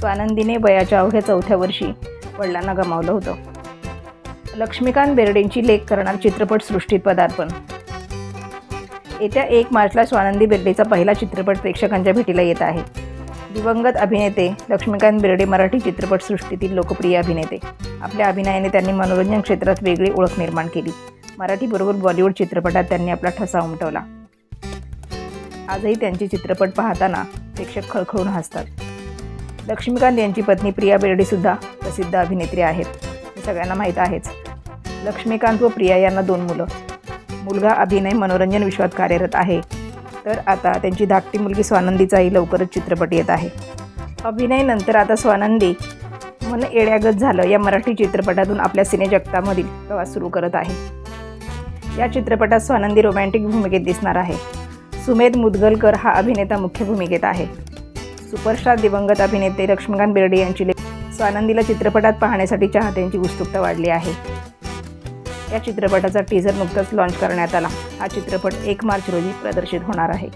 स्वानंदीने वयाच्या अवघ्या चौथ्या वर्षी वडिलांना गमावलं होतं. लक्ष्मीकांत बेर्डेंची लेख करणार चित्रपटसृष्टीत पदार्पण. येत्या एक मार्चला स्वानंदी बेर्डेचा पहिला चित्रपट प्रेक्षकांच्या भेटीला येत आहे. दिवंगत अभिनेते लक्ष्मीकांत बेर्डे मराठी चित्रपटसृष्टीतील लोकप्रिय अभिनेते. आपल्या अभिनयाने त्यांनी मनोरंजन क्षेत्रात वेगळी ओळख निर्माण केली. मराठीबरोबर बॉलिवूड चित्रपटात त्यांनी आपला ठसा उमटवला. आजही त्यांचे चित्रपट पाहताना प्रेक्षक खळखळून हसतात. लक्ष्मीकांत यांची पत्नी प्रिया बेर्डेसुद्धा प्रसिद्ध अभिनेत्री आहेत. हे सगळ्यांना माहीत आहेच. लक्ष्मीकांत व प्रिया यांना दोन मुलं. मुलगा अभिनय मनोरंजन विश्वात कार्यरत आहे. तर आता त्यांची धाकटी मुलगी स्वानंदीचाही लवकरच चित्रपट येत आहे. अभिनयनंतर आता स्वानंदी मन येड्यागत झालं या मराठी चित्रपटातून आपल्या सिनेजगतामधील प्रवास सुरू करत आहे. या चित्रपटात स्वानंदी रोमॅन्टिक भूमिकेत दिसणार आहे. सुमेध मुदगलकर हा अभिनेता मुख्य भूमिकेत आहे. सुपरस्टार दिवंगत अभिनेते लक्ष्मीकांत बेर्डे यांची लेख. स्वानंदीला चित्रपटात पाहण्यासाठी चाहत्यांची उत्सुकता वाढली आहे. या चित्रपटाचा टीझर नुकताच लॉन्च करण्यात आला. हा चित्रपट एक मार्च रोजी प्रदर्शित होणार आहे.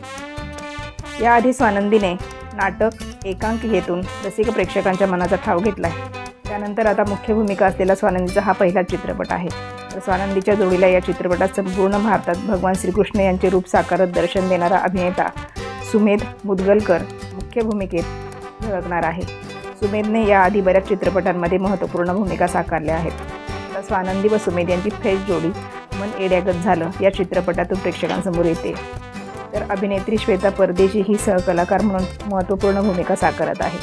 याआधी स्वानंदीने नाटक एकांकिकेतून रसिक प्रेक्षकांच्या मनाचा ठाव घेतला आहे त्यानंतर आता मुख्य भूमिका असलेला स्वानंदीचा हा पहिला चित्रपट आहे. तर स्वानंदीच्या जोडीला या चित्रपटात संपूर्ण भारतात भगवान श्रीकृष्ण यांचे रूप साकारत दर्शन देणारा अभिनेता सुमेध मुदगलकर मुख्य भूमिकेत झळकणार आहे. सुमेधने याआधी बऱ्याच चित्रपटांमध्ये महत्त्वपूर्ण भूमिका साकारल्या आहेत. आता स्वानंदी व सुमेध यांची फ्रेश जोडी मन एड्यागत झालं या चित्रपटातून प्रेक्षकांसमोर येते. तर अभिनेत्री श्वेता परदेशी ही सहकलाकार म्हणून महत्त्वपूर्ण भूमिका साकारत आहे.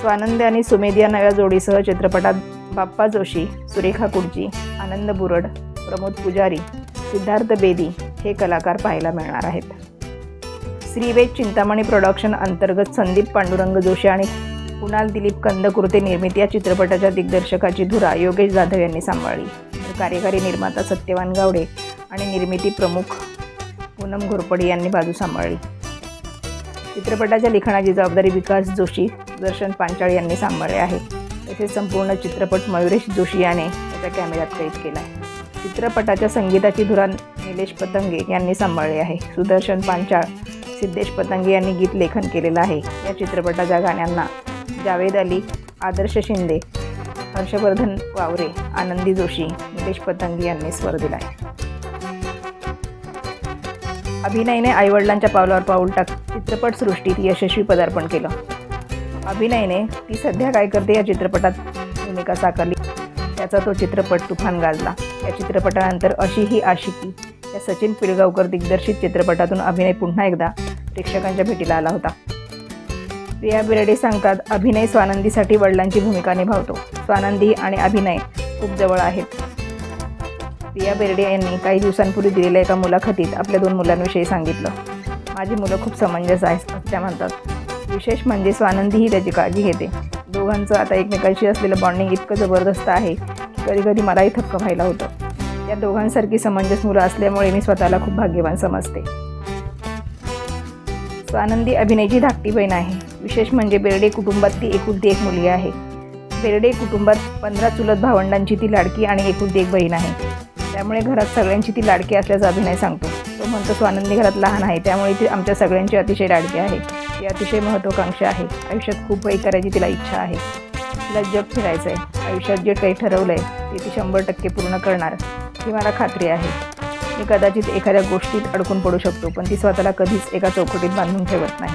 स्वानंद आणि सुमेध या नव्या जोडीसह चित्रपटात बाप्पा जोशी सुरेखा कुडजी आनंद बुरड प्रमोद पुजारी सिद्धार्थ बेदी हे कलाकार पाहायला मिळणार आहेत. श्रीवेद चिंतामणी प्रोडक्शन अंतर्गत संदीप पांडुरंग जोशी आणि कुणाल दिलीप कंदकुर्ते निर्मित या चित्रपटाच्या दिग्दर्शकाची धुरा योगेश जाधव यांनी सांभाळली. तर कार्यकारी निर्माता सत्यवान गावडे आणि निर्मिती प्रमुख पूनम घोरपडे यांनी बाजू सांभाळली. चित्रपटाच्या लिखाणाची जबाबदारी विकास जोशी दर्शन पांचाळ यांनी सांभाळले आहे. तसेच संपूर्ण चित्रपट मयुरेश जोशी याने त्याच्या कॅमेऱ्यात कैद केला आहे चित्रपटाच्या संगीताची धुरा निलेश पतंगे यांनी सांभाळली आहे. सुदर्शन पांचाळ सिद्धेश पतंगे यांनी गीत लेखन केलेलं आहे. या चित्रपटाच्या गाण्यांना जावेद अली आदर्श शिंदे हर्षवर्धन वावरे आनंदी जोशी निलेश पतंगे यांनी स्वर दिला आहे अभिनयने आईवडिलांच्या पावलावर पाऊल टाक चित्रपटसृष्टीत यशस्वी पदार्पण केलं. अभिनयने ती सध्या काय करते या चित्रपटात भूमिका साकारली. त्याचा तो चित्रपट तुफान गाजला. या चित्रपटानंतर अशी ही आशिकी या सचिन पिळगावकर दिग्दर्शित चित्रपटातून अभिनय पुन्हा एकदा प्रेक्षकांच्या भेटीला आला होता. प्रिया बिर्डे सांगतात अभिनय स्वानंदीसाठी वडिलांची भूमिका निभावतो. स्वानंदी आणि अभिनय खूप जवळ आहेत. प्रिया बेर्डे यांनी काही दिवसांपूर्वी दिलेल्या एका मुलाखतीत आपल्या दोन मुलांविषयी सांगितलं. माझी मुलं खूप समंजस आहेत त्या म्हणतात. विशेष म्हणजे स्वानंदीही त्याची काळजी घेते. दोघांचं आता एकमेकांशी असलेलं बॉन्डिंग इतकं जबरदस्त आहे की कधी कधी मलाही थक्क व्हायला होतं. या दोघांसारखी समंजस मुलं असल्यामुळे मी स्वतःला खूप भाग्यवान समजते. स्वानंदी अभिनयची धाकटी बहीण आहे. विशेष म्हणजे बेर्डे कुटुंबात ती एकुलती एक मुलगी आहे. बेर्डे कुटुंबात पंधरा चुलत भावंडांची ती लाडकी आणि एकुलती एक बहीण आहे. त्यामुळे घरात सगळ्यांची ती लाडकी असल्याचा अभिनय सांगतो. तो म्हणतो स्वानंदी घरात लहान आहे त्यामुळे ती आमच्या सगळ्यांची अतिशय लाडकी आहे. ती अतिशय महत्त्वाकांक्षा आहे. आयुष्यात खूप काही करायची तिला इच्छा आहे. तिला जग फिरायचं आहे आयुष्यात जे काही ठरवलं आहे ते ती शंभर टक्के पूर्ण करणार ही मला खात्री आहे. मी कदाचित एखाद्या गोष्टीत अडकून पडू शकतो पण ती स्वतःला कधीच एका चौकटीत बांधून ठेवत नाही.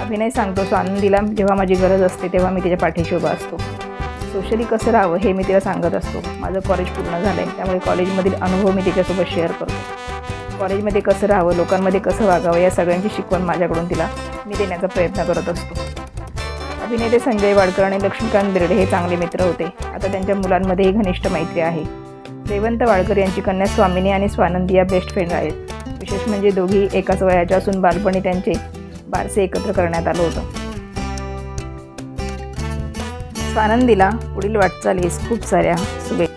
अभिनय सांगतो स्वानंदीला जेव्हा माझी गरज असते तेव्हा मी तिच्या पाठीशी उभा असतो. सोशली कसं राहावं हे मी तिला सांगत असतो. माझं कॉलेज पूर्ण झालं आहे त्यामुळे कॉलेजमधील अनुभव मी तिच्यासोबत शेअर करतो. कॉलेजमध्ये कसं राहावं लोकांमध्ये कसं वागावं या सगळ्यांची शिकवण माझ्याकडून तिला मी देण्याचा प्रयत्न करत असतो. अभिनेते संजय वाडकर आणि लक्ष्मीकांत बिर्डे हे चांगले मित्र होते. आता त्यांच्या मुलांमध्येही घनिष्ठ मैत्री आहे. रेवंत वाळकर यांची कन्या स्वामिनी आणि स्वानंदी या बेस्ट फ्रेंड आहेत. विशेष म्हणजे दोघी एकाच वयाच्या असून बालपणी त्यांचे बारसे एकत्र करण्यात आलं होतं. स्वानंदीला पुढील वाटचालीस खूप साऱ्या शुभेच्छा.